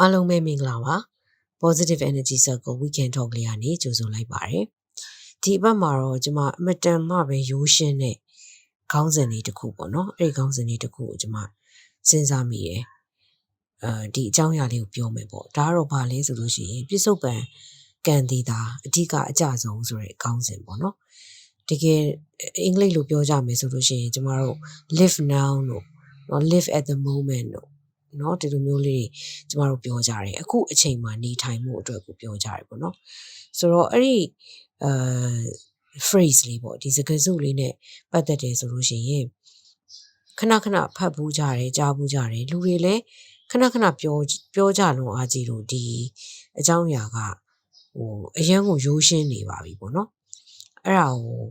အားလုံးပဲမင်္ဂလာပါ positive energy circle weekend talk လေးကနေကြိုဆိုလိုက်ပါတယ်ဒီဘက်မှာတော့ကျွန်မအမတန်မှပဲရိုးရှင်းတဲ့ခေါင်းစဉ်လေးတစ်ခုပေါ့နော်အဲ့ဒီခေါင်းစဉ်လေးတစ်ခုကိုကျွန်မစဉ်းစားမိတယ်အဲဒီအကြောင်းအရာလေးကိုပြောမယ်ပေါ့ဒါကတော့ဘာလဲဆိုလို့ရှိရင်ပြစ္ဆုတ်ပံကံတီတာအဓိကအကြဆုံးဆိုတဲ့ခေါင်းစဉ်ပေါ့နော်တကယ်အင်္ဂလိပ်လိုပြောကြမယ်ဆိုလို့ရှိရင်ကျမတို့ live now လို့နော် live at the moment လို့ เนาะဒီလိုမျိုးလေးကျမတို့ပြောကြတယ်အခုအချိန်မှာနေထိုင်မှုအတွက်ကိုပြောကြတယ်ပေါ့နော်ဆိုတော့အဲ့ဒီအဲ phrase လေးပေါ့ဒီစကားစုလေးနဲ့ပတ်သက်တယ်ဆိုလို့ရှိရင်ခဏခဏဖတ်ဘူးကြတယ်ကြားဘူးကြတယ်လူတွေလည်းခဏခဏပြောပြောကြလုံးအားကြီးလို့ဒီအကြောင်းအရာကဟိုအရန်ကိုရိုးရှင်းနေပါပြီပေါ့နော်အဲ့ဒါကို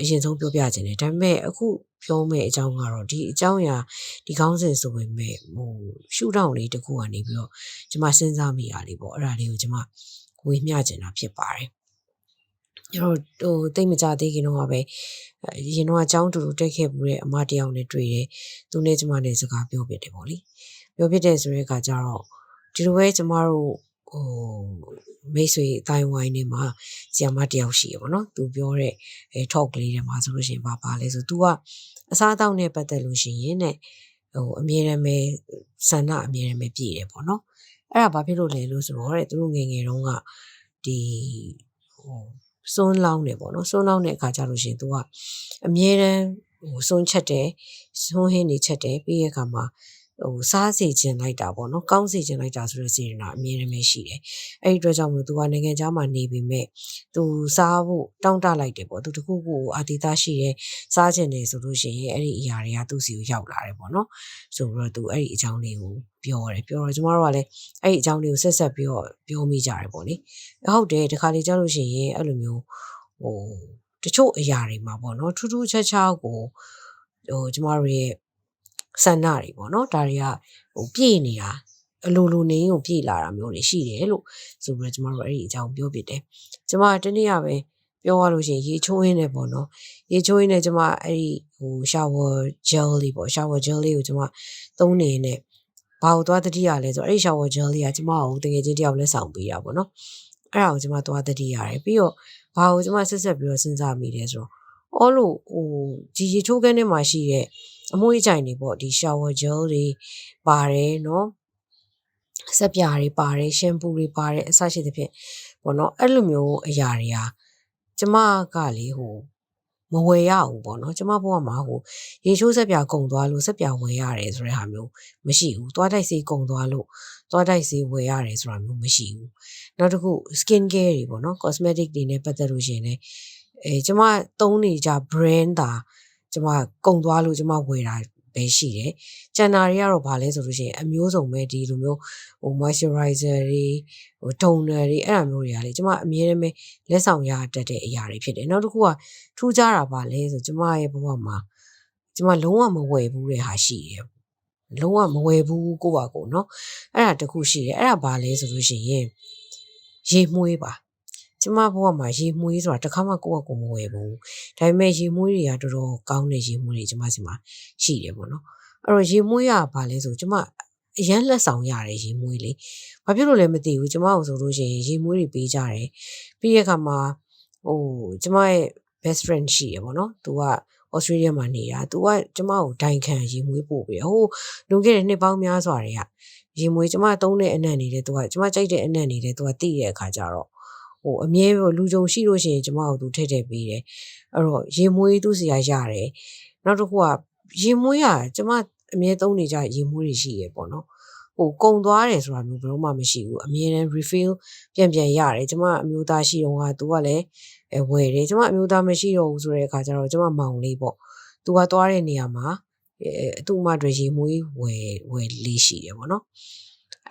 အရင်ဆုံးပြောပြခြင်းတယ်ဒါပေမဲ့အခု ပြောမယ့်အကြောင်းကတော့ဒီအကြောင်းအရာဒီကောင်းစဉ်ဆိုပေမဲ့ဟိုရှုထောင့်လေးတစ်ခုကနေပြီးတော့ကျမစဉ်းစားမိတာလေးပေါ့အဲ့ဒါလေးကိုကျမဝေမျှချင်တာဖြစ်ပါတယ်အဲ့တော့ဟိုတိတ်မကြသေးခင်တော့ပဲရင်တော့အကြောင်းတူတူတက်ခဲ့မှုတဲ့အမတယောက်နဲ့တွေ့တယ်သူနဲ့ကျမနဲ့စကားပြောပြတယ်ပေါ့လေပြောပြတဲ့ဆိုတဲ့အခါကျတော့ဒီလိုပဲကျမတို့ ဟိုမိတ်ဆွေအတိုင်းဝိုင်းနေမှာဆီယမတယောက်ရှိရပါတော့သူပြောတဲ့အဲ talk လေးတွေမှာဆိုလို့ရှိရင်ဘာပါလဲဆို तू ကအစားအသောက်နဲ့ပတ်သက်လို့ရှိရင်တဲ့ဟိုအမြဲတမ်းပဲဆန္ဒအမြဲတမ်းပဲပြည့်တယ်ပေါ့နော်အဲ့ဒါဘာဖြစ်လို့လဲလို့ဆိုတော့တဲ့သူတို့ငယ်ငယ်တုန်းကဒီဟိုစွန်းလောင်းနေပေါ့နော်စွန်းလောင်းတဲ့အခါကျလို့ရှိရင် तू ကအမြဲတမ်းဟိုစွန်းချက်တယ်စွန်းဟင်းနေချက်တယ်ပြီးရခါမှာ ဟိုစားစေခြင်းလိုက်တာပေါ့နော်ကောင်းစေခြင်းလိုက်တာဆိုတဲ့စေရနာအမြဲတမ်းရှိတယ်အဲ့ဒီအတွက်ကြောင့်မို့သူကနိုင်ငံခြားမှာနေပေမဲ့သူစားဖို့တောင့်တလိုက်တယ်ပေါ့သူတခုခုအာတိတရှိတယ်စားခြင်းတယ်ဆိုလို့ရှိရင်အဲ့ဒီအရာတွေကသူ့စီကိုရောက်လာတယ်ပေါ့နော်ဆိုတော့သူအဲ့ဒီအကြောင်းလေးကိုပြောတယ်ပြောတော့ကျမတို့ကလည်းအဲ့ဒီအကြောင်းလေးကိုဆက်ဆက်ပြီးတော့ပြောမိကြတယ်ပေါ့လေဟုတ်တယ်ဒီခါလေးကြောက်လို့ရှိရင်အဲ့လိုမျိုးဟိုတချို့အရာတွေမှာပေါ့နော်ထူးထူးခြားခြားကိုဟိုကျမတို့ရဲ့ ဆန္ဒတွေပေါ့နော်ဒါတွေကဟိုပြည့်နေတာအလိုလိုနေကိုပြည့်လာတာမျိုးတွေရှိတယ်လို့ဆိုပြီးတော့ကျမတို့အဲ့ဒီအကြောင်းပြောပြတယ်ကျမတနေ့ကပဲပြောရလို့ရှိရင်ရေချိုးရင်းနဲ့ပေါ့နော်ရေချိုးရင်းနဲ့ကျမအဲ့ဒီဟို shower gel လေးပေါ့ shower gel လေးကိုကျမသုံးနေနဲ့ဘာကိုသွားတတိရလဲဆိုတော့အဲ့ဒီ shower gel လေးကကျမကိုတကယ်ချင်းတယောက်လက်ဆောင်ပေးတာပေါ့နော်အဲ့ဒါကိုကျမသွားတတိရတယ်ပြီးတော့ဘာကိုကျမဆက်ဆက်ပြီးတော့စဉ်းစားမိတယ်ဆိုတော့အော်လို့ဟိုဒီရေချိုးခန်းထဲမှာရှိတဲ့ အမွှေးကြိုင်တွေပေါ့ဒီ shower gel တွေပါတယ်နော်ဆက်ပြားတွေပါတယ်ရှမ်ပူတွေပါတယ်အစရှိသဖြင့်ပေါ့နော်အဲ့လိုမျိုးအရာတွေဟာကျမကလေဟိုမဝယ်ရဘူးပေါ့နော်ကျမဘဝမှာဟိုရေချိုးဆက်ပြာကုံသွားလို့ဆက်ပြာဝယ်ရတယ်ဆိုတဲ့ဟာမျိုးမရှိဘူးသွားတိုက်စေးကုံသွားလို့သွားတိုက်စေးဝယ်ရတယ်ဆိုတာမျိုးမရှိဘူးနောက်တစ်ခု skin care တွေပေါ့နော် cosmetic တွေနဲ့ပတ်သက်လို့ရှိရင်လည်းအဲကျမသုံးနေကြ brand တာ ကျမကုံသွားလို့ကျမဝယ်တာပဲရှိတယ်။ကျန်တာတွေကတော့ဗာလဲဆိုလို့ရှိရင်အမျိုးစုံပဲဒီလိုမျိုးဟို moisturizer တွေဟို toner တွေအဲ့အမျိုးတွေကလေကျမအမြဲတမ်းပဲလက်ဆောင်ရတတ်တဲ့အရာတွေဖြစ်တယ်။နောက်တစ်ခုကထူးခြားတာဗာလဲဆိုကျမရဲ့ဘဝမှာကျမလုံးဝမဝယ်ဘူးတဲ့ဟာရှိတယ်။လုံးဝမဝယ်ဘူးကိုပါကိုနော်။အဲ့ဒါတခုရှိတယ်။အဲ့ဒါဗာလဲဆိုလို့ရှိရင်ရေမွေးပါ ကျမဘဝမှာရေမွေးဆိုတာတစ်ခါမှကိုယ့်အကူမဝယ်ဘူးဒါပေမဲ့ရေမွေးတွေကတော်တော်ကောင်းတဲ့ရေမွေးတွေကျမစီမှာရှိတယ်ပေါ့နော်အဲ့တော့ရေမွေးရပါလဲဆိုကျမအရန်လက်ဆောင်ရတယ်ရေမွေးလေးဘာဖြစ်လို့လဲမသိဘူးကျမအောင်ဆိုလို့ရှိရင်ရေမွေးတွေပေးကြတယ်ပြီးရခါမှာဟိုကျမရဲ့ best friend ရှိရပေါ့နော်သူကဩစတြေးလျမှာနေတာသူကကျမကိုဒိုင်ခံရေမွေးပို့ပြီးဟိုလွန်ခဲ့တဲ့နှစ်ပေါင်းများစွာတွေကရေမွေးကျမသုံးတဲ့အနံ့နေတယ်သူကကျမကြိုက်တဲ့အနံ့နေတယ်သူကတိရတဲ့အခါကျတော့ ဟိုအမြဲလူကြုံရှိလို့ရှိရင်ကျမတို့သူထည့်ထည့်ပေးတယ်အဲ့တော့ရေမွေးသူ့စီကရတယ်နောက်တစ်ခုကရေမွေးကကျမအမြဲသုံးနေကြရေမွေးတွေရှိရပေါ့နော်ဟိုကုံသွားတယ်ဆိုတာမျိုးဘယ်တော့မှမရှိဘူးအမြဲတမ်း refill ပြန်ပြန်ရတယ်ကျမအမျိုးသားရှိတော့ကသူကလည်းအဲဝယ်တယ်ကျမအမျိုးသားမရှိတော့ဘူးဆိုတဲ့အခါကျတော့ကျမမောင်လေးပေါ့သူကသွားတဲ့နေရာမှာအဲသူ့မတွေရေမွေးဝယ်ဝယ်လေးရှိတယ်ပေါ့နော်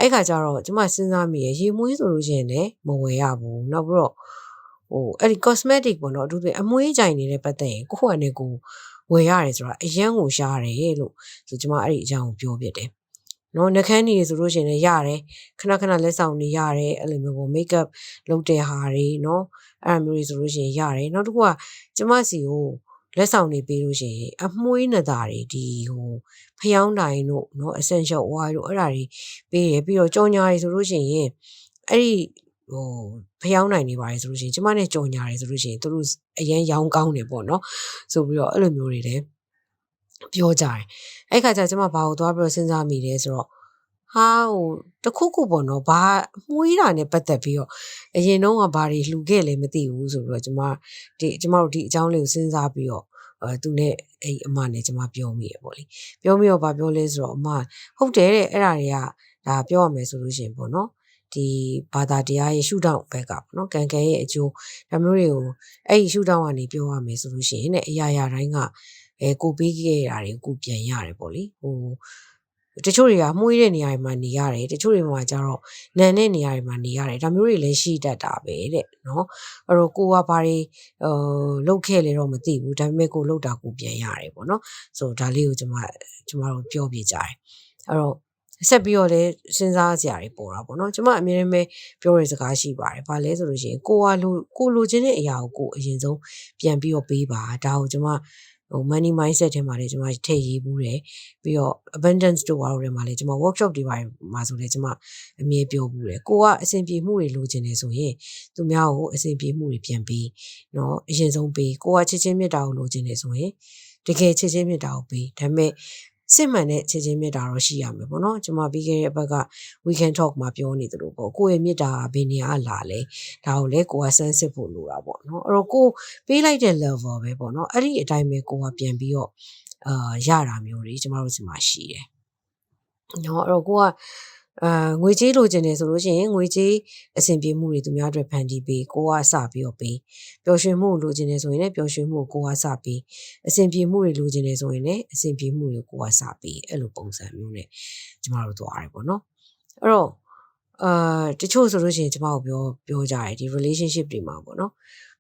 အဲ့ခါကျတော့ကျမစဉ်းစားမိရရေမွေးဆိုလို့ရှိရင်လည်းမဝယ်ရဘူးနောက်ပြီးတော့ဟိုအဲ့ဒီ cosmetic ပေါ့နော်အထူးသဖြင့်အမွေးကြိုင်နေတဲ့ပတ်သက်ရင်ကိုယ့်အနေကိုဝယ်ရတယ်ဆိုတာအရန်ကိုရှားတယ်လို့ဆိုကျမအဲ့ဒီအကြောင်းကိုပြောပြတယ်နော်နှကန်းနေဆိုလို့ရှိရင်လည်းရတယ်ခဏခဏလက်ဆောင်နေရတယ်အဲ့လိုမျိုးပေါ့ make up လုပ်တဲ့ဟာတွေနော်အဲ့လိုမျိုးတွေဆိုလို့ရှိရင်ရတယ်နောက်တစ်ခုကကျမစီကို လက်ဆောင်တွေပေးလို့ရှိရင်အမွှေးနတာတွေဒီဟိုဖျောင်းတိုင်းတို့เนาะ essential oil တို့အဲ့ဒါတွေပေးတယ်ပြီးတော့ကြော်ညာတွေဆိုလို့ရှိရင်အဲ့ဒီဟိုဖျောင်းနိုင်နေပါတယ်ဆိုလို့ရှိရင်ကျမနဲ့ကြော်ညာတယ်ဆိုလို့ရှိရင်သူတို့အရန်ရောင်းကောင်းတယ်ပေါ့နော်ဆိုပြီးတော့အဲ့လိုမျိုးတွေလည်းပြောကြတယ်အဲ့ခါကျကျမဘာကိုသွားပြီးတော့စဉ်းစားမိလဲဆိုတော့ ဟာဟိုတခုခုပေါ့နော်ဘာမှုေးတာနဲ့ပတ်သက်ပြီးတော့အရင်တော့ကဘာတွေလှူခဲ့လဲမသိဘူးဆိုပြီးတော့ကျမဒီကျမတို့ဒီအကြောင်းလေးကိုစဉ်းစားပြီးတော့အဲသူနဲ့အဲ့အမနဲ့ကျမပြောမိရပေါ့လေပြောမိတော့ဗာပြောလဲဆိုတော့အမဟုတ်တယ်တဲ့အဲ့ဒါတွေကဒါပြောရမယ်ဆိုလို့ရှိရင်ပေါ့နော်ဒီဘာသာတရားရဲ့ရှုထောင့်ဘက်ကပေါ့နော်ကံကံရဲ့အကျိုးဒါမျိုးတွေကိုအဲ့ဒီရှုထောင့်ကနေပြောရမယ်ဆိုလို့ရှိရင်တဲ့အရာရာတိုင်းကအဲကိုပေးခဲ့ရတာတွေကိုပြန်ရတယ်ပေါ့လေဟို တချို့တွေကမှုေးတဲ့နေရာတွေမှာနေရတယ်တချို့တွေမှာကျတော့နန်တဲ့နေရာတွေမှာနေရတယ်ဒါမျိုးတွေလည်းရှိတတ်တာပဲတဲ့နော်အဲ့တော့ကိုကဘာတွေဟိုလုတ်ခဲ့လေတော့မသိဘူးဒါပေမဲ့ကိုလုတ်တာကိုပြန်ရတယ်ပေါ့နော်ဆိုဒါလေးကိုကျွန်မကျွန်မတို့ပြောပြကြတယ်အဲ့တော့ဆက်ပြီးတော့လည်းစဉ်းစားစရာတွေပေါ်တာပေါ့နော်ကျွန်မအမြဲတမ်းပဲပြောရစကားရှိပါတယ်။ဘာလဲဆိုလို့ရှိရင်ကိုကလိုကိုလိုချင်တဲ့အရာကိုကိုအရင်ဆုံးပြန်ပြီးတော့ပေးပါဒါကိုကျွန်မ ဟို money mindset ထဲမှာလည်းကျွန်မထည့်ရေးဘူးတယ်ပြီးတော့ abundance တို့ဘာလို့ထဲမှာလည်းကျွန်မ workshop တွေပါမှာဆိုလည်းကျွန်မအမြဲပြောဘူးတယ်ကိုကအဆင်ပြေမှုတွေလိုချင်နေဆိုရင်သူများကိုအဆင်ပြေမှုတွေပြန်ပေးနော်အရင်ဆုံးပေးကိုကချစ်ချင်းမြတ်တာကိုလိုချင်နေဆိုရင်တကယ်ချစ်ချင်းမြတ်တာကိုပေးဒါပေမဲ့ စစ်မှန်တဲ့ချစ်ချင်းမြတ်တာတော့ရှိရမယ်ပေါ့နော်ကျွန်မပြီးခဲ့တဲ့ဘက်က weekend talk မှာပြောနေသလိုပေါ့ကိုယ့်ရဲ့မြတ်တာဘယ်နေရာလာလဲဒါကိုလည်းကိုကစမ်းစစ်ဖို့လိုတာပေါ့နော်အဲ့တော့ကိုပေးလိုက်တဲ့ level ပဲပေါ့နော်အဲ့ဒီအတိုင်းပဲကိုကပြန်ပြီးတော့အာရတာမျိုးတွေကျမတို့စီမှာရှိတယ်နော်အဲ့တော့ကိုက အာငွေကြေးလိုချင်တယ်ဆိုလို့ရှိရင်ငွေကြေးအဆင်ပြေမှုတွေသူများအတွက်ဖန်တီးပေးကိုကစပြီးတော့ပေးပျော်ရွှင်မှုလိုချင်တယ်ဆိုရင်လည်းပျော်ရွှင်မှုကိုကိုကစပေးအဆင်ပြေမှုတွေလိုချင်တယ်ဆိုရင်လည်းအဆင်ပြေမှုတွေကိုကစပေးအဲ့လိုပုံစံမျိုးနဲ့ကျမတို့သွားရတယ်ပေါ့နော်အဲ့တော့အာတချို့ဆိုလို့ရှိရင်ကျမတို့ပြောပြောကြတယ်ဒီ relationship တွေမှာပေါ့နော်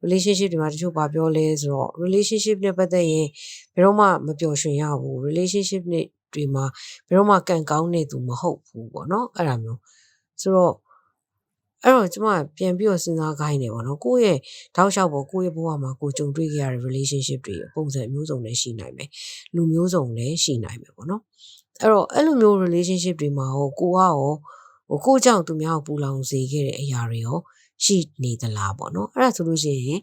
relationship တွေမှာတချို့ဘာပြောလဲဆိုတော့ relationship နဲ့ပတ်သက်ရင်ဘယ်တော့မှမပျော်ရွှင်ရဘူး relationship နဲ့ တွေမှာဘယ်တော့မှကံကောင်းနေသူမဟုတ်ဘူးပေါ့နော်အဲ့ဒါမျိုးဆိုတော့အဲ့တော့ကျမပြန်ပြီးတော့စဉ်းစားခိုင်းနေပေါ့နော်ကိုယ့်ရဲ့တောက်လျှောက်ပေါ်ကိုယ့်ရဲ့ဘဝမှာကိုကြုံတွေ့ခဲ့ရတဲ့ relationship တွေပုံစံမျိုးစုံလည်းရှိနိုင်မယ်လူမျိုးစုံလည်းရှိနိုင်မယ်ပေါ့နော်အဲ့တော့အဲ့လိုမျိုး relationship တွေမှာဟောကိုကရောဟိုကိုကြောင့်သူများကိုပူလောင်စေခဲ့တဲ့အရာတွေရောရှိနေသလားပေါ့နော်အဲ့ဒါဆိုလို့ရှိရင်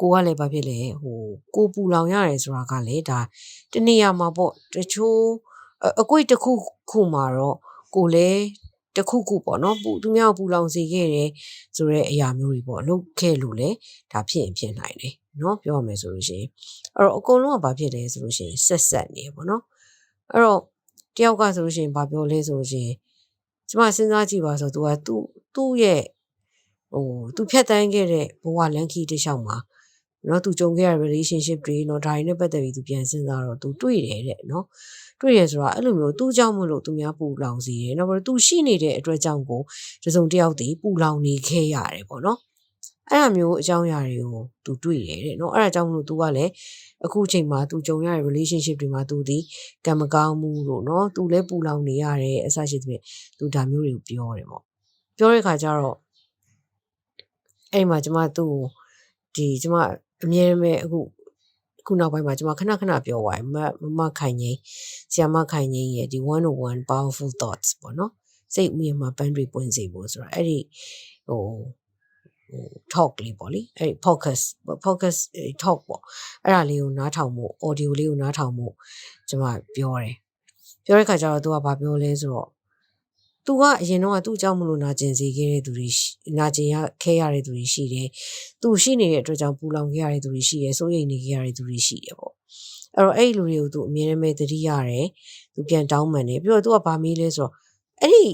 ကိုကလည်းဘာဖြစ်လဲဟိုကိုပူလောင်ရတယ်ဆိုတာကလည်းဒါတနေရာမှာပေါ့တချို့ အကွေ့တစ်ခုခုမှာတော့ကိုလည်းတခုခုပေါ့နော်ပူသူများပူလောင်စေခဲ့တယ်ဆိုတော့အရာမျိုးတွေပေါ့လုပ်ခဲ့လို့လေဒါဖြစ်ရင်ဖြစ်နိုင်တယ်နော်ပြောရမယ်ဆိုလို့ရှိရင်အဲ့တော့အကုန်လုံးကဘာဖြစ်လဲဆိုလို့ရှိရင်ဆက်ဆက်နေပေါ့နော်အဲ့တော့တယောက်ကဆိုလို့ရှိရင်ဘာပြောလဲဆိုလို့ရှိရင်ကျမစဉ်းစားကြည့်ပါဆိုသူကသူ့သူ့ရဲ့ဟိုသူဖြတ်တန်းခဲ့တဲ့ဘဝလန်ခီတစ်လျှောက်မှာနော်သူကြုံခဲ့ရ relationship တွေနော်ဒါတွေနဲ့ပတ်သက်ပြီးသူပြန်စဉ်းစားတော့သူတွေ့တယ်တဲ့နော် တွေ့ရဆိုတာအဲ့လိုမျိုးသူ့ကြောင့်မလို့သူများပူလောင်စေတယ်နောက်ပြီးသူရှိနေတဲ့အတွက်ကြောင့်ကိုတစုံတစ်ယောက်တည်းပူလောင်နေခဲ့ရတယ်ပေါ့နော်အဲ့လိုမျိုးအကြောင်းအရာတွေကိုသူတွေ့တယ်တဲ့နော်အဲ့ဒါကြောင့်မလို့သူကလည်းအခုချိန်မှာသူကြုံရတဲ့ relationship တွေမှာသူဒီကံမကောင်းမှုလို့နော်သူလည်းပူလောင်နေရတယ်အစရှိသဖြင့်သူဒါမျိုးတွေကိုပြောတယ်ပေါ့ပြောတဲ့ခါကျတော့အဲ့မှာကျမသူ့ဒီကျမအမြဲတမ်းအခု ခုနောက်ပိုင်းမှာကျွန်မခဏခဏပြောသွားတယ်မမခိုင်ငိမ့်ဆီယမခိုင်ငိမ့်ရဲ့ဒီ101 powerful thoughts ပေါ့နော်စိတ်ဥယျာဉ်မှာပန်းတွေပွင့်စေဖို့ဆိုတော့အဲ့ဒီဟိုဟို talk လေးပေါ့လေအဲ့ focus focus talk ပေါ့အဲ့ဒါလေးကိုနားထောင်မှု audio လေးကိုနားထောင်မှုကျွန်မပြောတယ်ပြောတဲ့ခါကျတော့သူကဘာပြောလဲဆိုတော့ သူကအရင်တော့သူ့အကြောင်းမလို့နာကျင်စေခဲ့တဲ့သူတွေနာကျင်ရခဲရတဲ့သူတွေရှိတယ်။သူရှိနေတဲ့အတွက်ကြောင့်ပူလောင်ခဲ့ရတဲ့သူတွေရှိတယ်။စိုးရိမ်နေခဲ့ရတဲ့သူတွေရှိတယ်ပေါ့။အဲ့တော့အဲ့ဒီလူတွေကိုသူအမြဲတမ်းသတိရတယ်။သူပြန်တောင်းပန်တယ်။ပြီးတော့သူကဗာမေးလဲဆိုတော့အဲ့ဒီ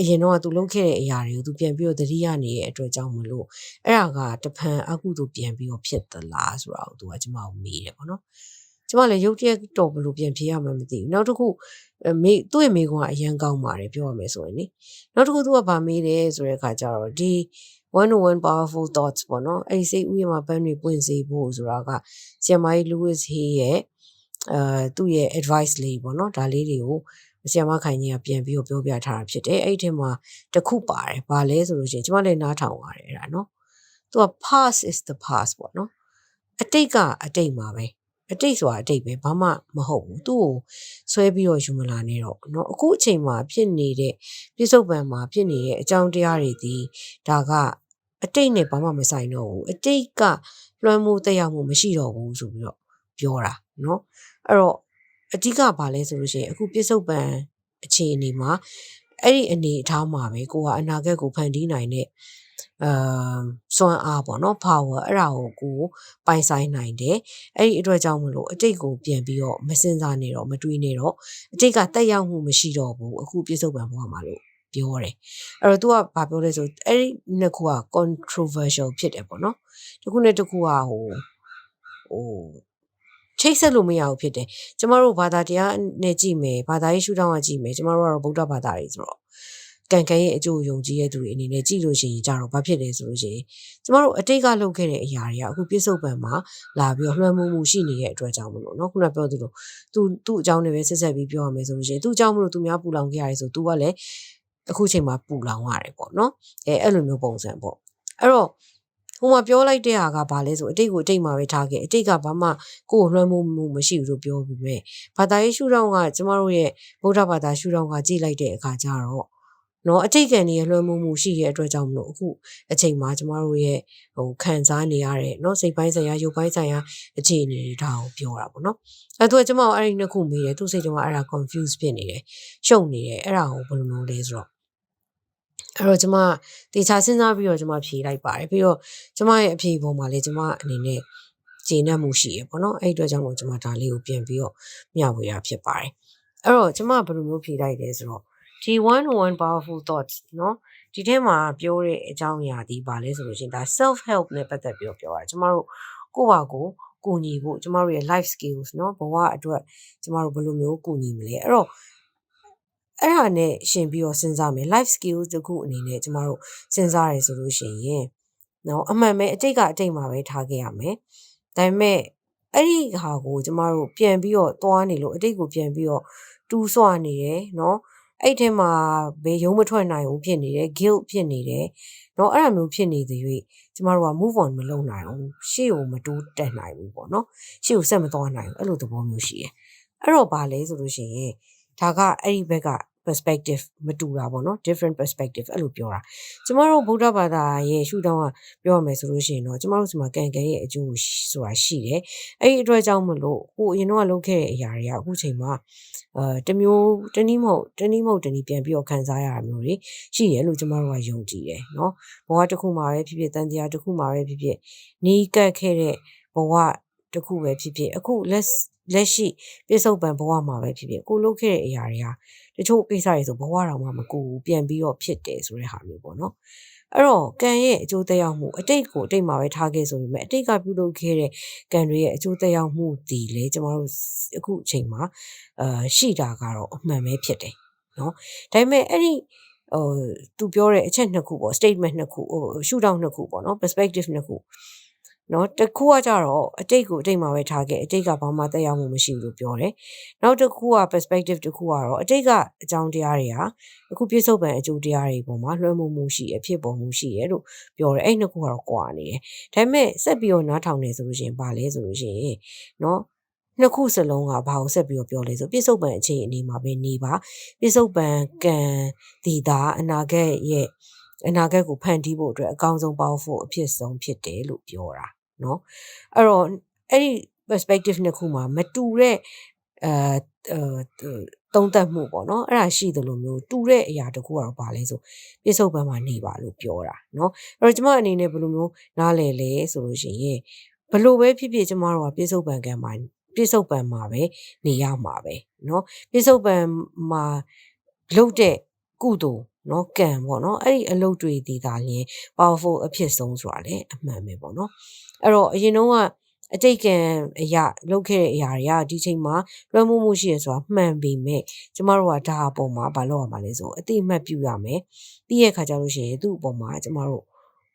အရင်တော့သူလုပ်ခဲ့တဲ့အရာတွေကိုသူပြန်ပြီးတော့သတိရနေတဲ့အတွက်ကြောင့်မလို့အဲ့ဒါကတဖန်အကုသို့ပြန်ပြီးတော့ဖြစ်သလားဆိုတာကိုသူကကျမကိုမေးတယ်ပေါ့နော်။ ကျမလည်းရုပ်တရက်တော်ဘလို့ပြန်ဖြေရမှမသိဘူးနောက်တစ်ခုမေသူ့ရဲ့မိကွန်းကအရန်ကောင်းပါတယ်ပြောရမယ်ဆိုရင်လေနောက်တစ်ခုသူကဗာမေးတယ်ဆိုတဲ့အခါကျတော့ဒီ101 powerful thoughts ပေါ့နော်အဲ့ဒီစိတ်ဥယျာဉ်မှာပန်းတွေပွင့်စေဖို့ဆိုတာကဆီယမိုင်း Lewis Hay ရဲ့အဲသူ့ရဲ့ advice လေးပေါ့နော်ဒါလေးတွေကိုဆီယမခိုင်ကြီးကပြန်ပြီးတော့ပြောပြထားတာဖြစ်တယ်အဲ့ဒီထဲမှာတစ်ခုပါတယ်ဘာလဲဆိုလို့ရှိရင်ကျမလည်းနားထောင်ပါတယ်အဲ့ဒါနော်သူက past is the past ပေါ့နော်အတိတ်ကအတိတ်မှာပဲ အတိတ်ဆိုတာအတိတ်ပဲဘာမှမဟုတ်ဘူးသူ့ကိုဆွဲပြီးတော့ယူမလာနဲ့တော့เนาะအခုအချိန်မှာဖြစ်နေတဲ့ပြစ္ဆုတ်ပံမှာဖြစ်နေတဲ့အကြောင်းတရားတွေဒီဒါကအတိတ်နဲ့ဘာမှမဆိုင်တော့ဘူးအတိတ်ကလွှမ်းမိုးတက်ရောက်မှုမရှိတော့ဘူးဆိုပြီးတော့ပြောတာเนาะအဲ့တော့အဓိကဘာလဲဆိုလို့ရှိရင်အခုပြစ္ဆုတ်ပံအခြေအနေမှာအဲ့ဒီအနေအထားမှာပဲကိုကအနာဂတ်ကိုဖန်တီးနိုင်တဲ့ အာစွမ်းအားပေါ့နော် power အဲ့ဒါကိုကိုပိုင်ဆိုင်နိုင်တယ်အဲ့ဒီအတွက်ကြောင့်မလို့အတိတ်ကိုပြန်ပြီးတော့မစင်စားနေတော့မတွေးနေတော့အတိတ်ကတက်ရောက်မှုမရှိတော့ဘူးအခုပြစ္ဆုတ်ပံဘဝမှာလို့ပြောတယ်အဲ့တော့ तू ကဘာပြောလဲဆိုအဲ့ဒီနှစ်ခုက controversial ဖြစ်တယ်ပေါ့နော်တခုနဲ့တခုကဟိုဟိုချိတ်ဆက်လို့မရဘူးဖြစ်တယ်ကျမတို့ဘာသာတရားနဲ့ကြည့်မယ်ဘာသာရေးရှုထောင့်ကကြည့်မယ်ကျမတို့ကတော့ဗုဒ္ဓဘာသာတွေဆိုတော့ ကံကံရဲ့အကျိုးယုံကြည်ရဲ့သူတွေအနေနဲ့ကြည့်လို့ရှိရင်ကြတော့ဘာဖြစ်လဲဆိုလို့ရှိရင်ကျမတို့အတိတ်ကလုပ်ခဲ့တဲ့အရာတွေကအခုပြစ္ဆုတ်ပံမှာလာပြီးတော့လွှမ်းမိုးမှုရှိနေတဲ့အတွက်ကြောင့်မလို့เนาะခုနပြောသလိုသူသူ့အကြောင်းတွေပဲဆက်ဆက်ပြီးပြောရမယ်ဆိုလို့ရှိရင်သူ့အကြောင်းမလို့သူများပူလောင်ခဲ့ရတယ်ဆိုသူကလည်းအခုချိန်မှာပူလောင်ရတယ်ပေါ့เนาะအဲအဲ့လိုမျိုးပုံစံပေါ့အဲ့တော့ဟိုမှာပြောလိုက်တဲ့ဟာကဘာလဲဆိုအတိတ်ကိုအတိတ်မှာပဲထားခဲ့အတိတ်ကဘာမှကိုယ်လွှမ်းမိုးမှုမရှိဘူးလို့ပြောပြီးပဲဘာသာရေးရှုထောင့်ကကျမတို့ရဲ့ဗုဒ္ဓဘာသာရှုထောင့်ကကြည့်လိုက်တဲ့အခါကျတော့ နော်အတိတ်ကံတွေလွှမ်းမိုးမှုရှိရဲ့အတွက်ကြောင့်မလို့အခုအချိန်မှာကျမတို့ရဲ့ဟိုခံစားနေရတဲ့နော်စိတ်ပိုင်းဆိုင်ရာရုပ်ပိုင်းဆိုင်ရာအခြေအနေတွေဒါကိုပြောတာပေါ့နော်အဲသူကကျမတို့အဲ့ဒီနှစ်ခုမေးတယ်သူစိတ်ကျမအဲ့ဒါ confuse ဖြစ်နေတယ်ရှုပ်နေတယ်အဲ့ဒါကိုဘယ်လိုမျိုးလဲဆိုတော့အဲ့တော့ကျမတေချာစဉ်းစားပြီးတော့ကျမဖြေလိုက်ပါတယ်ပြီးတော့ကျမရဲ့အဖြေပုံမှာလေကျမအနေနဲ့ကျေနပ်မှုရှိရပေါ့နော်အဲ့အတွက်ကြောင့်မို့ကျမဒါလေးကိုပြန်ပြီးတော့မျှဝေရဖြစ်ပါတယ်အဲ့တော့ကျမဘယ်လိုမျိုးဖြေလိုက်လဲဆိုတော့ ဒီ one one powerful thoughts เนาะဒီထဲမှာပြောတဲ့အကြောင်းအရာဒီပါလဲဆိုလို့ရှိရင်ဒါ self help နဲ့ပတ်သက်ပြီးတော့ပြောတာကျမတို့ကိုယ့်ဘာကိုကိုညီဖို့ကျမတို့ရဲ့ life skills เนาะဘဝအတွက်ကျမတို့ဘယ်လိုမျိုးကိုညီမလဲအဲ့တော့အဲ့ဒါနဲ့ရှင်ပြီးတော့စဉ်းစားမယ် life skills တခုအနေနဲ့ကျမတို့စဉ်းစားရဆိုလို့ရှိရင်နော်အမှန်ပဲအတိတ်ကအတိတ်မှာပဲထားခဲ့ရမယ်ဒါပေမဲ့အဲ့ဒီဟာကိုကျမတို့ပြန်ပြီးတော့သွားနေလို့အတိတ်ကိုပြန်ပြီးတော့တူးဆွနေတယ်နော် အဲ့ထဲမှာဘေးရုံးမထွက်နိုင်ဘူးဖြစ်နေတယ် guilt ဖြစ်နေတယ်เนาะအဲ့ဒါမျိုးဖြစ်နေတဲ့၍ကျမတို့က move on မလုပ်နိုင်ဘူးရှေ့ကိုမတိုးတက်နိုင်ဘူးပေါ့เนาะရှေ့ကိုဆက်မသွားနိုင်ဘူးအဲ့လိုသဘောမျိုးရှိတယ်အဲ့တော့ဘာလဲဆိုလို့ရှိရင်ဒါကအဲ့ဒီဘက်က perspective မတူတာပေါ့နော် different perspective အဲ့လိုပြောတာကျမတို့ဗုဒ္ဓဘာသာရဲ့ရှုထောင့်ကပြောရမယ်ဆိုလို့ရှိရင်တော့ကျမတို့ဒီမှာကံကံရဲ့အကျိုးဆိုတာရှိတယ်အဲ့ဒီအတွက်ကြောင့်မလို့ဟိုအရင်တော့လုပ်ခဲ့တဲ့အရာတွေကအခုချိန်မှာအဲတမျိုးတနည်းမဟုတ်တနည်းမဟုတ်တနည်းပြန်ပြီးတော့ခံစားရတာမျိုးတွေရှိတယ်လို့ကျမတို့ကယုံကြည်တယ်နော်ဘဝတစ်ခုမှာပဲဖြစ်ဖြစ်တန်တရားတစ်ခုမှာပဲဖြစ်ဖြစ်နီးကပ်ခဲ့တဲ့ဘဝတစ်ခုပဲဖြစ်ဖြစ်အခုလက် လက်ရှိပြစ္ဆုတ်ပံဘဝမှာပဲဖြစ်ဖြစ်ကိုလုပ်ခဲ့တဲ့အရာတွေကတချို့ကိစ္စတွေဆိုဘဝတော်မှာမကူဘူးပြန်ပြီးတော့ဖြစ်တယ်ဆိုတဲ့ဟာမျိုးပေါ့နော်အဲ့တော့ကံရဲ့အကျိုးသက်ရောက်မှုအတိတ်ကိုအတိတ်မှာပဲထားခဲ့ဆိုပေမဲ့အတိတ်ကပြုလုပ်ခဲ့တဲ့ကံတွေရဲ့အကျိုးသက်ရောက်မှုဒီလေကျမတို့အခုအချိန်မှာအာရှိတာကတော့အမှန်ပဲဖြစ်တယ်နော်ဒါပေမဲ့အဲ့ဒီဟိုသူပြောတဲ့အချက်နှစ်ခုပေါ့ statement နှစ်ခုဟို shoot out နှစ်ခုပေါ့နော် perspective နှစ်ခု နော်တခုကကြတော့အတိတ်ကိုအတိတ်မှာပဲထားခဲ့အတိတ်ကဘာမှတက်ရောက်မှုမရှိဘူးလို့ပြောတယ်နောက်တစ်ခုက perspective တစ်ခုကတော့အတိတ်ကအကြောင်းတရားတွေဟာအခုပြစ္ဆုတ်ပံအကျိုးတရားတွေပေါ်မှာလွှမ်းမိုးမှုရှိအဖြစ်ပေါ်မှုရှိရလို့ပြောတယ်အဲ့နှစ်ခုကတော့ကွာနေတယ်ဒါပေမဲ့ဆက်ပြီးတော့နားထောင်နေဆိုလို့ရှိရင်ဘာလဲဆိုလို့ရှိရင်နော်နှစ်ခုစလုံးကဘာကိုဆက်ပြီးတော့ပြောလဲဆိုပြစ္ဆုတ်ပံအခြေအနေမှာပဲနေပါပြစ္ဆုတ်ပံကံဒီတာအနာဂတ်ရဲ့အနာဂတ်ကိုဖန်တီးဖို့အတွက်အကောင်းဆုံးပေါင်းဖို့အဖြစ်ဆုံးဖြစ်တယ်လို့ပြောတာ နော်အဲ့တော့အဲ့ဒီ perspective နှစ်ခုမှာမတူတဲ့အဲသုံးသပ်မှုပေါ့နော်အဲ့ဒါရှိသလိုမျိုးတူတဲ့အရာတခုကတော့ပါလဲဆိုပြစ္ဆုတ်ပံမှာနေပါလို့ပြောတာနော်အဲ့တော့ကျမအနေနဲ့ဘယ်လိုမျိုးနားလည်လဲဆိုလို့ရှိရင်ဘလို့ပဲဖြစ်ဖြစ်ကျမတို့ကပြစ္ဆုတ်ပံကံမှာပြစ္ဆုတ်ပံမှာပဲနေရမှာပဲเนาะပြစ္ဆုတ်ပံမှာလုပ်တဲ့ကုသိုလ် နော်ကံပေါ့နော်အဲ့ဒီအလုပ်တွေဒီသာလျင် powerful အဖြစ်ဆုံးဆိုတာလည်းအမှန်ပဲပေါ့နော်အဲ့တော့အရင်တော့ကအတိတ်ကံအရာလုပ်ခဲ့တဲ့အရာတွေကဒီချိန်မှာလွှမ်းမိုးမှုရှိရဆိုတာမှန်ပေမဲ့ကျမတို့ကဒါအပေါ်မှာမလုပ်ရမှာလဲဆိုအတိအမှတ်ပြုရမယ်ပြီးရခါကြလို့ရှိရင်သူ့အပေါ်မှာကျမတို့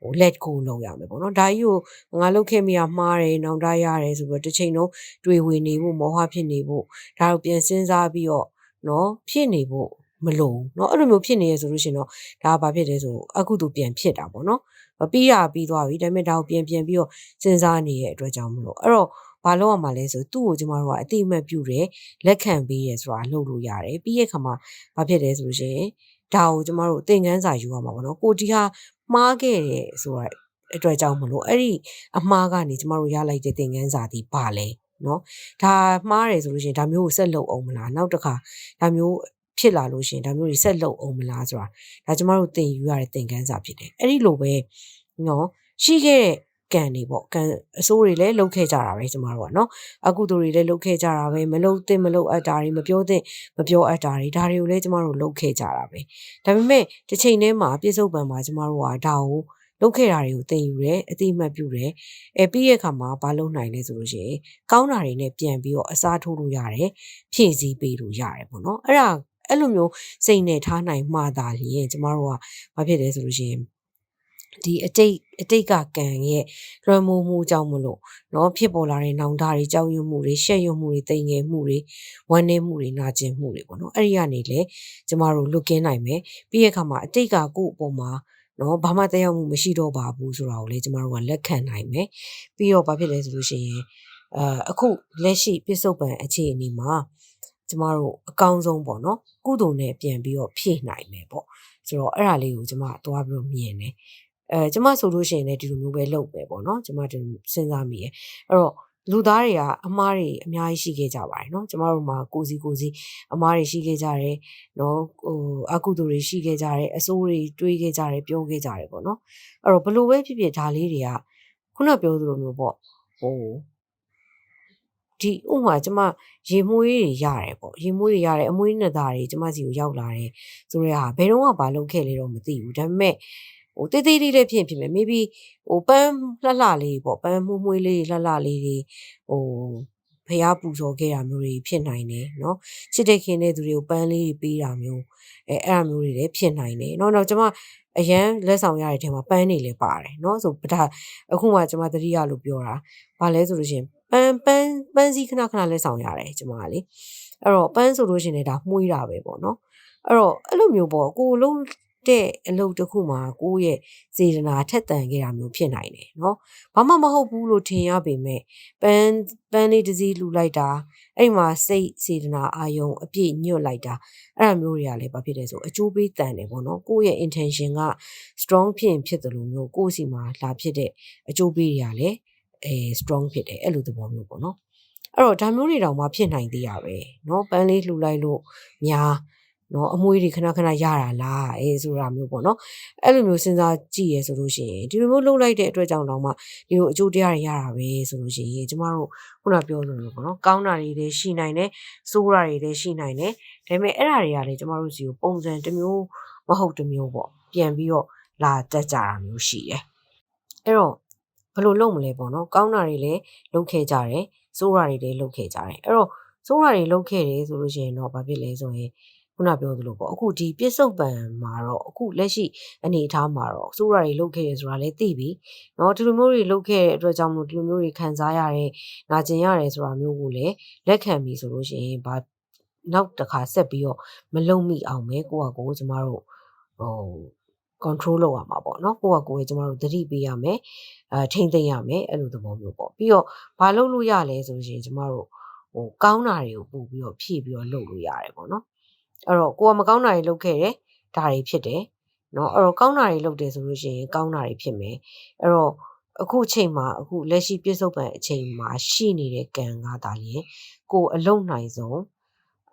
ဟို let go လုပ်ရမယ်ပေါ့နော်ဒါကြီးကိုငါလုတ်ခဲ့မိရမှားတယ်နောင်တရတယ်ဆိုပြီးတော့တစ်ချိန်လုံးတွေဝင်နေဖို့မောဟဖြစ်နေဖို့ဒါကိုပြန်စဉ်းစားပြီးတော့နော်ဖြစ်နေဖို့ မလို့เนาะအဲ့လိုမျိုးဖြစ်နေရဆိုလို့ရှင်တော့ဒါကဘာဖြစ်လဲဆိုအခုသူပြန်ဖြစ်တာပေါ့နော်ပြီးရပြီးသွားပြီဒါပေမဲ့ဒါကိုပြန်ပြန်ပြီးတော့စဉ်းစားနေတဲ့အတွက်ကြောင့်မလို့အဲ့တော့ ဘာလို့ရမှာလဲဆိုသူ့ကိုကျမတို့ကအတိအမှတ်ပြုတယ်လက်ခံပေးရဆိုတာလှုပ်လို့ရတယ်ပြီးရဲ့ခါမှာဘာဖြစ်လဲဆိုလို့ရှိရင်ဒါကိုကျမတို့သင်ခန်းစာယူရမှာပေါ့နော်ကိုဒီဟာမှားခဲ့တယ်ဆိုတာအတွက်ကြောင့်မလို့အဲ့ဒီအမှားကနေကျမတို့ရလိုက်တဲ့သင်ခန်းစာဒီပါလဲနော်ဒါမှားတယ်ဆိုလို့ရှိရင်ဒါမျိုးကိုဆက်လုပ်အောင်မလားနောက်တစ်ခါဒါမျိုး ဖြစ်လာလို့ရှိရင်ဒါမျိုးတွေဆက်လုပ်အောင်မလားဆိုတာဒါကျမတို့သင်ယူရတဲ့သင်ခန်းစာဖြစ်တယ်အဲ့ဒီလိုပဲနော်ရှိခဲ့တဲ့ကံတွေပေါ့ကံအစိုးတွေလည်းလုပ်ခဲ့ကြတာပဲကျမတို့ကနော်အကုသိုလ်တွေလည်းလုပ်ခဲ့ကြတာပဲမလုပ်သင့်မလုပ်အပ်တာတွေမပြောသင့်မပြောအပ်တာတွေဒါတွေကိုလည်းကျမတို့လုပ်ခဲ့ကြတာပဲဒါပေမဲ့တစ်ချိန်တည်းမှာပြစ္ဆုတ်ပံမှာကျမတို့ကဒါကိုလုပ်ခဲ့တာတွေကိုသင်ယူတယ်အတိအမှတ်ပြုတယ်အဲပြီးရဲ့အခါမှာဘာလုပ်နိုင်လဲဆိုလို့ရှိရင်ကောင်းတာတွေနဲ့ပြန်ပြီးတော့အစားထိုးလို့ရတယ်ဖြည့်ဆည်းပေးလို့ရတယ်ပေါ့နော်အဲ့ဒါ အဲ့လိုမျိုးစိတ်နဲ့ထားနိုင်မှသာလျင်ကျမတို့ကဘာဖြစ်လဲဆိုလို့ရှိရင်ဒီအတိတ်အတိတ်ကကံရဲ့လွှမ်းမိုးမှုကြောင့်မလို့เนาะဖြစ်ပေါ်လာတဲ့နောင်တတွေကြောက်ရွံ့မှုတွေရှက်ရွံ့မှုတွေတိမ်ငယ်မှုတွေဝမ်းနည်းမှုတွေနာကျင်မှုတွေပေါ့နော်အဲ့ဒီကနေလေကျမတို့လွတ်ကင်းနိုင်မယ်ပြီးရခါမှာအတိတ်ကကိုယ့်အပေါ်မှာနော်ဘာမှတက်ရောက်မှုမရှိတော့ပါဘူးဆိုတာကိုလေကျမတို့ကလက်ခံနိုင်မယ်ပြီးတော့ဘာဖြစ်လဲဆိုလို့ရှိရင်အာအခုလက်ရှိပြစ္ဆုတ်ပံအခြေအနေမှာ ကျမတို့အကောင်းဆုံးပေါ့နော်ကုသိုလ်နဲ့ပြန်ပြီးတော့ဖြည့်နိုင်မယ်ပေါ့ဆိုတော့အဲ့ဒါလေးကိုကျမသွားပြီးတော့မြင်တယ်အဲကျမဆိုလို့ရှိရင်လည်းဒီလိုမျိုးပဲလုပ်ပဲပေါ့နော်ကျမဒီစဉ်းစားမိရယ်အဲ့တော့လူသားတွေကအမားတွေအများကြီးရှိခဲ့ကြပါတယ်เนาะကျမတို့မှာကိုစီကိုစီအမားတွေရှိခဲ့ကြတယ်เนาะဟိုအကုသိုလ်တွေရှိခဲ့ကြတယ်အဆိုးတွေတွေးခဲ့ကြတယ်ပြောခဲ့ကြတယ်ပေါ့เนาะအဲ့တော့ဘလို့ပဲဖြစ်ဖြစ်ဒါလေးတွေကခုနပြောသလိုမျိုးပေါ့ဟို ဒီဥမာကျမရေမွေးတွေရတယ်ပေါ့ရေမွေးတွေရတယ်အမွေးနှစ်သားတွေကျမစီကိုရောက်လာတယ်ဆိုတော့ဟာဘယ်တော့မှမလုပ်ခဲ့လေတော့မသိဘူးဒါပေမဲ့ဟိုတေးသေးလေးလေးဖြစ်ဖြစ်မယ် maybe ဟိုပန်းလှလှလေးပေါ့ပန်းမှုမွှေးလေးလှလှလေးတွေဟိုဖျားပူဇော်ခဲ့တာမျိုးတွေဖြစ်နိုင်တယ်เนาะချစ်တဲ့ခင်တဲ့သူတွေကိုပန်းလေးတွေပေးတာမျိုးအဲအဲ့အမျိုးတွေလည်းဖြစ်နိုင်တယ်เนาะတော့ကျွန်မအရန်လက်ဆောင်ရတဲ့ထဲမှာပန်းတွေလည်းပါတယ်เนาะဆိုဒါအခုမှကျွန်မသတိရလို့ပြောတာဘာလဲဆိုလို့ရှင် ပန်းပန်းပန်းစည်းခဏခဏလဲဆောင်ရတယ်ကျမကလေအဲ့တော့ပန်းဆိုလို့ရှိရင်လည်းဒါမှုေးတာပဲပေါ့နော်အဲ့တော့အဲ့လိုမျိုးပေါ့ကိုလုံးတဲ့အလုပ်တစ်ခုမှာကိုယ့်ရဲ့စေတနာထက်သန်ခဲ့တာမျိုးဖြစ်နိုင်တယ်နော်။ဘာမှမဟုတ်ဘူးလို့ထင်ရပေမဲ့ပန်းပန်းလေးတစ်စီးလှူလိုက်တာအဲ့မှာစိတ်စေတနာအာယုံအပြည့်ညွတ်လိုက်တာအဲ့ဒါမျိုးတွေကလည်းဘာဖြစ်လဲဆိုအကျိုးပေးတန်တယ်ပေါ့နော်။ကိုယ့်ရဲ့ intention က strong ဖြစ်ရင်ဖြစ်တယ်လို့မျိုးကိုယ့်စီမှာလာဖြစ်တဲ့အကျိုးပေးတွေကလည်း အဲ strong ဖြစ်တယ်အဲ့လိုသဘောမျိုးပေါ့နော်အဲ့တော့ဒါမျိုးတွေတောင်မှဖြစ်နိုင်သေးရပဲเนาะပန်းလေးလှူလိုက်လို့များနော်အမွှေးတွေခဏခဏရတာလားအဲဆိုတာမျိုးပေါ့နော်အဲ့လိုမျိုးစဉ်းစားကြည့်ရဲဆိုလို့ရှိရင်ဒီလိုမျိုးလှုပ်လိုက်တဲ့အတွက်ကြောင့်တော့မှဒီလိုအကျိုးတရားတွေရတာပဲဆိုလို့ရှိရင်ကျမတို့ခုနပြောသလိုပေါ့နော်ကောင်းတာတွေလည်းရှိနိုင်တယ်ဆိုးတာတွေလည်းရှိနိုင်တယ်ဒါပေမဲ့အဲ့ဒါတွေကလည်းကျမတို့စီကိုပုံစံတစ်မျိုးမဟုတ်တစ်မျိုးပေါ့ပြန်ပြီးတော့လာတက်ကြတာမျိုးရှိတယ်အဲ့တော့ ဘယ်လိုလုပ်မလဲပေါ့နော်ကောင်းတာတွေလည်းလုပ်ခဲ့ကြတယ်ဆိုးတာတွေလည်းလုပ်ခဲ့ကြတယ်အဲ့တော့ဆိုးတာတွေလုပ်ခဲ့တယ်ဆိုလို့ရှိရင်တော့ဘာဖြစ်လဲဆိုရင်ခုနပြောသလိုပေါ့အခုဒီပြစ္ဆုတ်ပံမှာတော့အခုလက်ရှိအနေအထားမှာတော့စိုးရတွေလုတ်ခဲ့ရဆိုတာလည်းသိပြီเนาะဒီလိုမျိုးတွေလုတ်ခဲ့တဲ့အတွက်ကြောင့်မို့ဒီလိုမျိုးတွေခံစားရတဲ့နာကျင်ရတယ်ဆိုတာမျိုးကိုလည်းလက်ခံပြီဆိုလို့ရှိရင်ဘာနောက်တစ်ခါဆက်ပြီးတော့မလုံမိအောင်ပဲကိုယ့်ဟာကိုယ်ကျမတို့ဟို control လုပ်ရမှာပေါ့နော်ကိုယ့်ဟာကိုယ်ကျမတို့သတိပေးရမယ်အဲထိမ့်သိမ့်ရမယ်အဲ့လိုသဘောမျိုးပေါ့ပြီးတော့ဘာလုပ်လို့ရလဲဆိုရင်ကျမတို့ဟိုကောင်းတာတွေကိုပို့ပြီးတော့ဖြည့်ပြီးတော့လုပ်လို့ရတယ်ပေါ့နော်အဲ့တော့ကိုကမကောင်းတာတွေလုပ်ခဲ့တယ်ဒါတွေဖြစ်တယ်နော်အဲ့တော့ကောင်းတာတွေလုပ်တယ်ဆိုလို့ရှိရင်ကောင်းတာတွေဖြစ်မယ်အဲ့တော့အခုအချိန်မှာအခုလက်ရှိပြစ္ဆုတ်ပံအချိန်မှာရှိနေတဲ့ကံကဒါလျင်ကိုအလုံနိုင်ဆုံး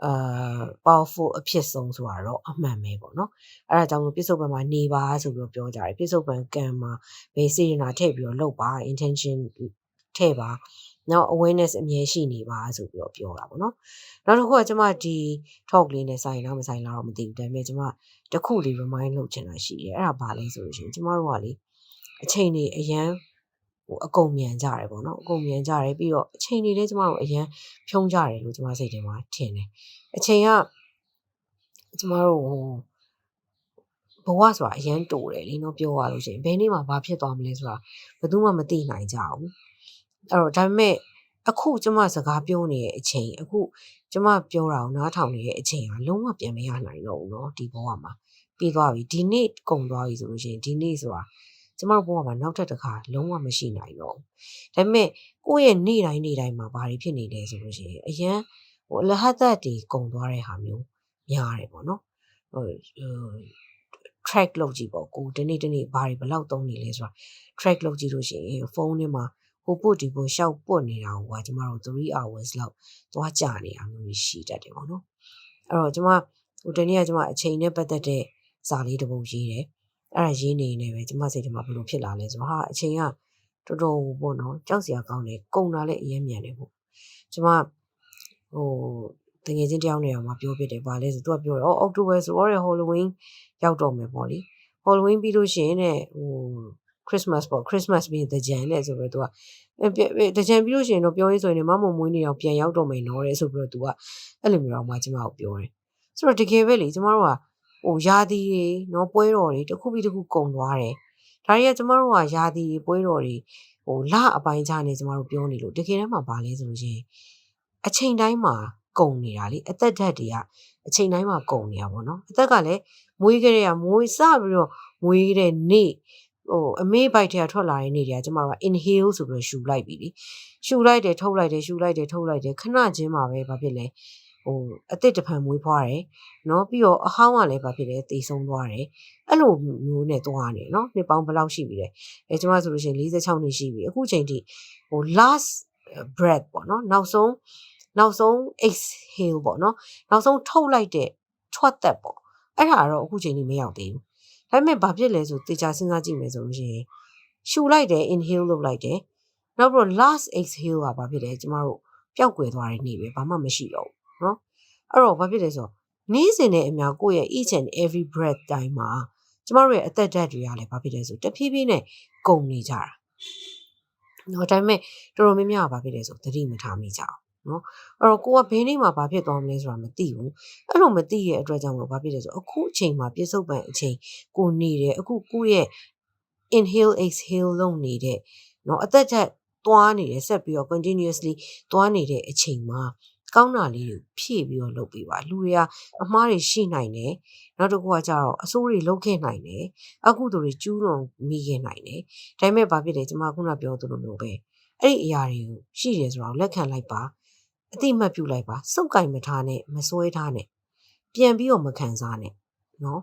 အာ powerful အဖြစ်ဆုံးဆိုတာတော့အမှန်ပဲပေါ့နော်အဲ့ဒါကြောင့်မို့ပြစ္ဆုတ်ပံမှာနေပါဆိုပြီးတော့ပြောကြတယ်ပြစ္ဆုတ်ပံကံမှာဘေးစေရနာထည့်ပြီးတော့လုပ်ပါ intention ထည့်ပါနောက် awareness အမြဲရှိနေပါဆိုပြီးတော့ပြောတာပေါ့နော်နောက်တစ်ခုကကျမဒီ talk လေးနဲ့ဆိုင်လားမဆိုင်လားတော့မသိဘူးဒါပေမဲ့ကျမတခုလေး remind လုပ်ချင်တာရှိတယ်အဲ့ဒါဘာလဲဆိုလို့ရှိရင်ကျမတို့ကလေအချိန်တွေအရန် ဟိုအကုန်မြန်ကြတယ်ပေါ့နော်အကုန်မြန်ကြတယ်ပြီးတော့အချိန်တွေလည်းကျမတို့အရန်ဖြုံးကြတယ်လို့ကျမစိတ်ထဲမှာထင်တယ်အချိန်ကကျမတို့ဟိုဘဝဆိုတာအရန်တိုတယ်လीနော်ပြောရလို့ရှိရင်ဘယ်နေ့မှဘာဖြစ်သွားမလဲဆိုတာဘယ်သူမှမသိနိုင်ကြဘူးအဲ့တော့ဒါပေမဲ့အခုကျမစကားပြောနေတဲ့အချိန်အခုကျမပြောတာကိုနားထောင်နေတဲ့အချိန်ကလုံးဝပြန်မရနိုင်တော့ဘူးเนาะဒီဘဝမှာပြီးသွားပြီဒီနေ့ကုန်သွားပြီဆိုလို့ရှိရင်ဒီနေ့ဆိုတာ ကျကျမတို့ဘဝမှာနောက်ထပ်တစ်ခါလုံးဝမရှိနိုင်တော့ဘူးဒါပေမဲ့ကိုယ့်ရဲ့နေ့တိုင်းနေ့တိုင်းမှာဘာတွေဖြစ်နေလဲဆိုလို့ရှိရင်အရန်ဟိုအလဟတ်သက်တွေကုံသွားတဲ့ဟာမျိုးများတယ်ပေါ့နော်ဟိုဟို track လုပ်ကြည့်ပေါ့ကိုဒီနေ့ဒီနေ့ဘာတွေဘယ်လောက်သုံးနေလဲဆိုတာ track လုပ်ကြည့်လို့ရှိရင်ဖုန်းထဲမှာဟိုပုတ်ဒီပုတ်ရှောက်ပွတ်နေတာဟိုကကျမတို့3 hours လောက်သွားကြာနေတာမျိုးရှိတတ်တယ်ပေါ့နော်အဲ့တော့ကျမဟိုဒီနေ့ကကျမအချိန်နဲ့ပတ်သက်တဲ့စာလေးတစ်ပုဒ်ရေးတယ် အဲ့ဒါရေးနေနေပဲကျမစိတ်ထဲမှာဘယ်လိုဖြစ်လာလဲဆိုတော့ဟာအချိန်ကတော်တော်ပေါ့နော်ကြောက်စရာကောင်းတယ်ကုံတာလည်းအရင်မြန်တယ်ပေါ့ကျမဟိုတငယ်ချင်းတယောက်နဲ့အောင်မပြောပြတယ်ဗာလဲဆိုသူကပြောတယ်အော်အောက်တိုဘာဆိုတော့ Halloween ရောက်တော့မယ်ပေါ့လေ Halloween ပြီးလို့ရှိရင်တဲ့ဟို Christmas ပေါ့ Christmas ပြီးတကြံနဲ့ဆိုပြီးတော့သူကတကြံပြီးလို့ရှိရင်တော့ပြောရေးဆိုရင်မမမွေးနေအောင်ပြန်ရောက်တော့မယ်နော်တဲ့ဆိုပြီးတော့သူကအဲ့လိုမျိုးတော့မှကျမကိုပြောတယ်ဆိုတော့တကယ်ပဲလေကျမတို့က ဟိုယာတီတွေနော်ပွဲတော်တွေတစ်ခုပြီးတစ်ခုကုံသွားတယ်ဒါတွေကကျမတို့ကယာတီတွေပွဲတော်တွေဟိုလအပိုင်းခြားနေကျမတို့ပြောနေလို့တကယ်တမ်းမှာဘာလဲဆိုလို့ရှိရင်အချိန်တိုင်းမှာကုံနေတာလေအသက်ဓာတ်တွေကအချိန်တိုင်းမှာကုံနေတာပေါ့နော်အသက်ကလည်းမွေးကြတဲ့ကမွေးစပြီးတော့မွေးတဲ့နေ့ဟိုအမေးဘိုက်ထဲကထွက်လာတဲ့နေ့တွေကကျမတို့က inhale ဆိုပြီးတော့ရှူလိုက်ပြီလေရှူလိုက်တယ်ထုတ်လိုက်တယ်ရှူလိုက်တယ်ထုတ်လိုက်တယ်ခဏချင်းမှာပဲဘာဖြစ်လဲ ဟိုအသစ်တစ်ဖန်မွေးဖွားတယ်နော်ပြီးတော့အဟောင်းကလည်းဘာဖြစ်လဲတေဆုံးသွားတယ်အဲ့လိုမျိုးနဲ့သွားနေနော်နှစ်ပေါင်းဘယ်လောက်ရှိပြီလဲအဲကျမဆိုလို့ရှိရင်46နှစ်ရှိပြီအခုချိန်ထိဟို last breath ပေါ့နော်နောက်ဆုံးနောက်ဆုံး exhale ပေါ့နော်နောက်ဆုံးထုတ်လိုက်တဲ့ထွက်သက်ပေါ့အဲ့ဒါတော့အခုချိန်ထိမရောက်သေးဘူးဒါပေမဲ့ဘာဖြစ်လဲဆိုတေချာစဉ်းစားကြည့်မယ်ဆိုလို့ရှိရင်ရှူလိုက်တယ် inhale လုပ်လိုက်တယ်နောက်ပြီးတော့ last exhale ကဘာဖြစ်လဲကျမတို့ပျောက်ကွယ်သွားတဲ့နေ့ပဲဘာမှမရှိတော့ဘူး နော်အဲ့တော့ဘာဖြစ်လဲဆိုတော့နေ့စဉ်နဲ့အမျှကိုယ့်ရဲ့ each and every breath တိုင်းမှာကျမတို့ရဲ့အသက်ဓာတ်တွေကလည်းဘာဖြစ်လဲဆိုတဖြည်းဖြည်းနဲ့ကုန်နေကြတာနော်ဒါပေမဲ့တော်တော်များများကဘာဖြစ်လဲဆိုသတိမထားမိကြအောင်နော်အဲ့တော့ကိုကဘယ်နေ့မှဘာဖြစ်သွားမလဲဆိုတာမသိဘူးအဲ့လိုမသိရဲ့အတွက်ကြောင့်လို့ဘာဖြစ်လဲဆိုအခုအချိန်မှာပြစ်စုံပန်အချိန်ကိုနေတယ်အခုကိုရဲ့ inhale exhale လုပ်နေတဲ့နော်အသက်ချက်သွားနေတယ်ဆက်ပြီးတော့ continuously သွားနေတဲ့အချိန်မှာ ကောင်းတာလေးကိုဖြည့်ပြီးတော့လုပ်ပေးပါလူတွေကအမှားတွေရှိနိုင်တယ်နောက်တစ်ခုကကြတော့အဆိုးတွေလုပ်ခဲ့နိုင်တယ်အကုသိုလ်တွေကျူးလွန်မိခဲ့နိုင်တယ်ဒါပေမဲ့ဘာဖြစ်လဲကျွန်မခုနပြောသလိုမျိုးပဲအဲ့ဒီအရာတွေကိုရှိတယ်ဆိုတော့လက်ခံလိုက်ပါအတိမတ်ပြုလိုက်ပါစုပ်ကင်မထားနဲ့မစွဲထားနဲ့ပြန်ပြီးတော့မခံစားနဲ့နော်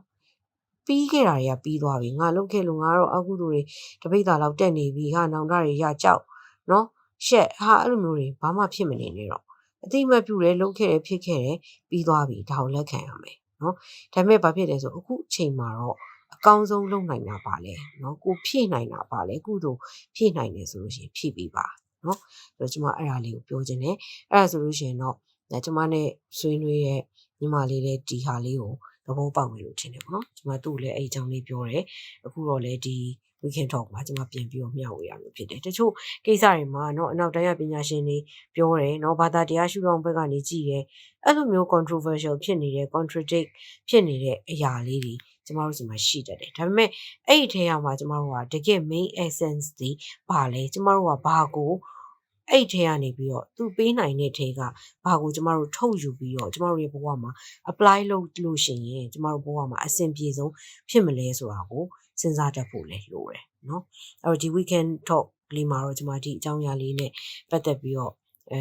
ပြီးခဲ့တာတွေကပြီးသွားပြီငါလုတ်ခဲ့လို့ငါတော့အကုသိုလ်တွေတပိတ်တာလောက်တက်နေပြီဟာနောင်တတွေရကြောက်နော်ရှက်ဟာအဲ့လိုမျိုးတွေဘာမှဖြစ်မနေနဲ့တော့ အတိမတ်ပြုတယ်လုတ်ခဲ့တယ်ဖြစ်ခဲ့တယ်ပြီးသွားပြီဒါကိုလက်ခံရမယ်နော်ဒါပေမဲ့ဘာဖြစ်လဲဆိုအခုအချိန်မှာတော့အကောင်းဆုံးလုပ်နိုင်တာပါလေနော်ကိုဖြည့်နိုင်တာပါလေကုသိုလ်ဖြည့်နိုင်တယ်ဆိုလို့ရှိရင်ဖြည့်ပြီးပါနော်ဆိုတော့ကျွန်မအဲ့ဒါလေးကိုပြောချင်တယ်အဲ့ဒါဆိုလို့ရှိရင်တော့ကျွန်မနဲ့ဆွေးနွေးရဲ့ညီမလေးလည်းဒီဟာလေးကိုသဘောပေါက်မယ်လို့ထင်တယ်ပေါ့နော်ကျွန်မသူ့ကိုလည်းအဲ့အကြောင်းလေးပြောတယ်အခုတော့လည်းဒီ weekend talk မှာကျွန်မပြင်ပြီးတော့မျှဝေရလို့ဖြစ်တယ်တချို့ကိစ္စတွေမှာเนาะအနောက်တိုင်းပညာရှင်တွေပြောတယ်เนาะဘာသာတရားရှုထောင့်ဘက်ကနေကြည့်တယ်အဲ့လိုမျိုး controversial ဖြစ်နေတဲ့ contradict ဖြစ်နေတဲ့အရာလေးတွေကျမတို့စီမှာရှိတတ်တယ်ဒါပေမဲ့အဲ့ဒီထဲမှာကျမတို့ကတကယ် main essence ဒီဘာလဲကျမတို့ကဘာကိုအဲ့ထဲကနေပြီးတော့သူပေးနိုင်တဲ့ထဲကဘာကိုကျမတို့ထုတ်ယူပြီးတော့ကျမတို့ရဲ့ဘဝမှာ apply လုပ်လို့ရှိရင်ကျမတို့ဘဝမှာအဆင်ပြေဆုံးဖြစ်မလဲဆိုတာကို စဉ်းစားတတ်ဖို့လည်းလိုတယ်เนาะအဲ့တော့ဒီ weekend talk လေးမှာတော့ကျမဒီအကြောင်းအရာလေးနဲ့ပတ်သက်ပြီးတော့အဲ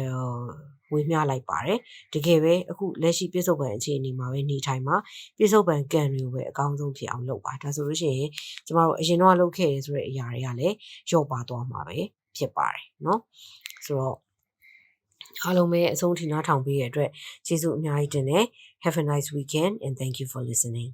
ဝေမျှလိုက်ပါတယ်တကယ်ပဲအခုလက်ရှိပြစ္ဆုတ်ပံအခြေအနေမှာပဲနေထိုင်မှာပြစ္ဆုတ်ပံကံတွေကိုပဲအကောင်းဆုံးဖြစ်အောင်လုပ်ပါဒါဆိုလို့ရှိရင်ကျမတို့အရင်တော့လုပ်ခဲ့ရဆိုတဲ့အရာတွေကလည်းလျော့ပါသွားမှာပဲဖြစ်ပါတယ်เนาะဆိုတော့အားလုံးပဲအဆုံးထိနားထောင်ပေးရတဲ့အတွက်ကျေးဇူးအများကြီးတင်တယ် Have a nice weekend and thank you for listening